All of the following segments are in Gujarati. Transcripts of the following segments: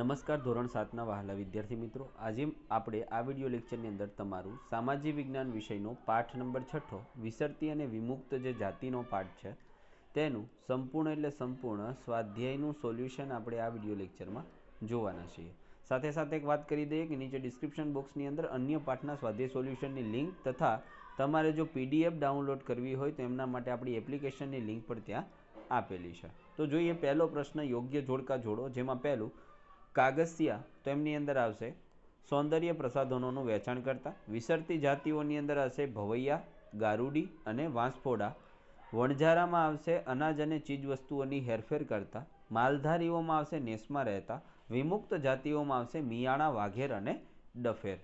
નમસ્કાર ધોરણ સાતના વહાલા વિદ્યાર્થી મિત્રો. આજે આપણે આ વિડિયો લેક્ચરની અંદર તમારું સામાજિક વિજ્ઞાન વિષયનો પાઠ નંબર છઠ્ઠો, વિસરતી અને વિમુક્ત જે જાતિનો પાઠ છે, તેનું સંપૂર્ણ એટલે સંપૂર્ણ સ્વાધ્યાયનું સોલ્યુશન આપણે આ વિડિયો લેક્ચરમાં જોવાના છીએ. સાથે સાથે એક વાત કરી દઈએ કે નીચે ડિસ્ક્રિપ્શન બોક્સની અંદર અન્ય પાઠના સ્વાધ્યાય સોલ્યુશનની લિંક તથા તમારે જો પીડીએફ ડાઉનલોડ કરવી હોય તો એમના માટે આપણી એપ્લિકેશનની લિંક પણ ત્યાં આપેલી છે. તો જોઈએ પહેલો પ્રશ્ન યોગ્ય જોડકા જોડો, જેમાં પહેલું કાગસિયા તો એમની અંદર આવશે. સૌંદર્ય પ્રસાધનોનું વેચાણ કરતા વિસરતી જાતિઓની અંદર હશે ભવૈયા, ગારુડી અને વાંસફોડા. વણઝારામાં આવશે અનાજ અને ચીજવસ્તુઓની હેરફેર કરતા. માલધારીઓમાં આવશે નેસમાં રહેતા. વિમુક્ત જાતિઓમાં આવશે મિયાણા, વાઘેર અને ડફેર.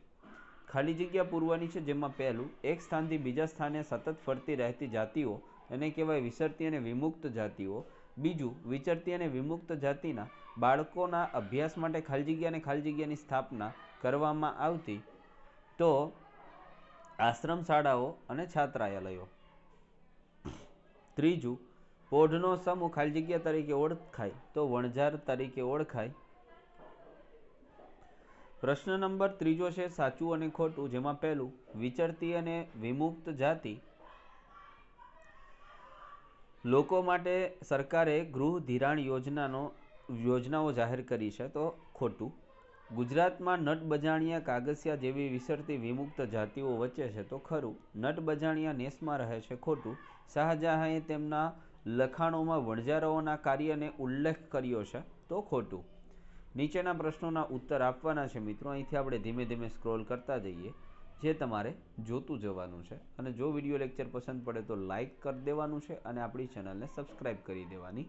ખાલી જગ્યા પૂરવાની છે જેમાં પહેલું, એક સ્થાનથી બીજા સ્થાને સતત ફરતી રહેતી જાતિઓ, એને કહેવાય વિસરતી અને વિમુક્ત જાતિઓ. બીજું, વિચરતી અને વિમુક્ત જાતિના બાળકોના અભ્યાસ માટે ખાલી જગ્યા અને ખાલી જગ્યાની સ્થાપના કરવામાં આવતી તો આશ્રમ શાળાઓ અને છાત્રાલયો. ત્રીજું, પોઢનો સમૂહ ખાલી જગ્યા તરીકે ઓળખાય તો વણઝાર તરીકે ઓળખાય. પ્રશ્ન નંબર ત્રીજો છે સાચું અને ખોટું, જેમાં પહેલું, વિચરતી અને વિમુક્ત જાતિ લોકો માટે સરકારે ગૃહ ધિરાણ યોજનાનો, યોજનાઓ જાહેર કરી છે તો ખોટું. ગુજરાતમાં નટ બજાણિયા કાગસિયા જેવી વિસરતી વિમુક્ત જાતિઓ વચ્ચે છે તો ખરું. નટ બજાણિયા નેસમાં રહે છે ખોટું. શાહજહાંએ તેમના લખાણોમાં વણજારાઓના કાર્યને ઉલ્લેખ કર્યો છે તો ખોટું. નીચેના પ્રશ્નોના ઉત્તર આપવાના છે મિત્રો. અહીંથી આપણે ધીમે ધીમે સ્ક્રોલ કરતા જઈએ. જે તમારે જોતું જવાનું છે. અને જો વીડિયો લેક્ચર પસંદ પડે તો લાઈક કરી દેવાનું છે અને આપણી ચેનલને સબસ્ક્રાઈબ કરી દેવાની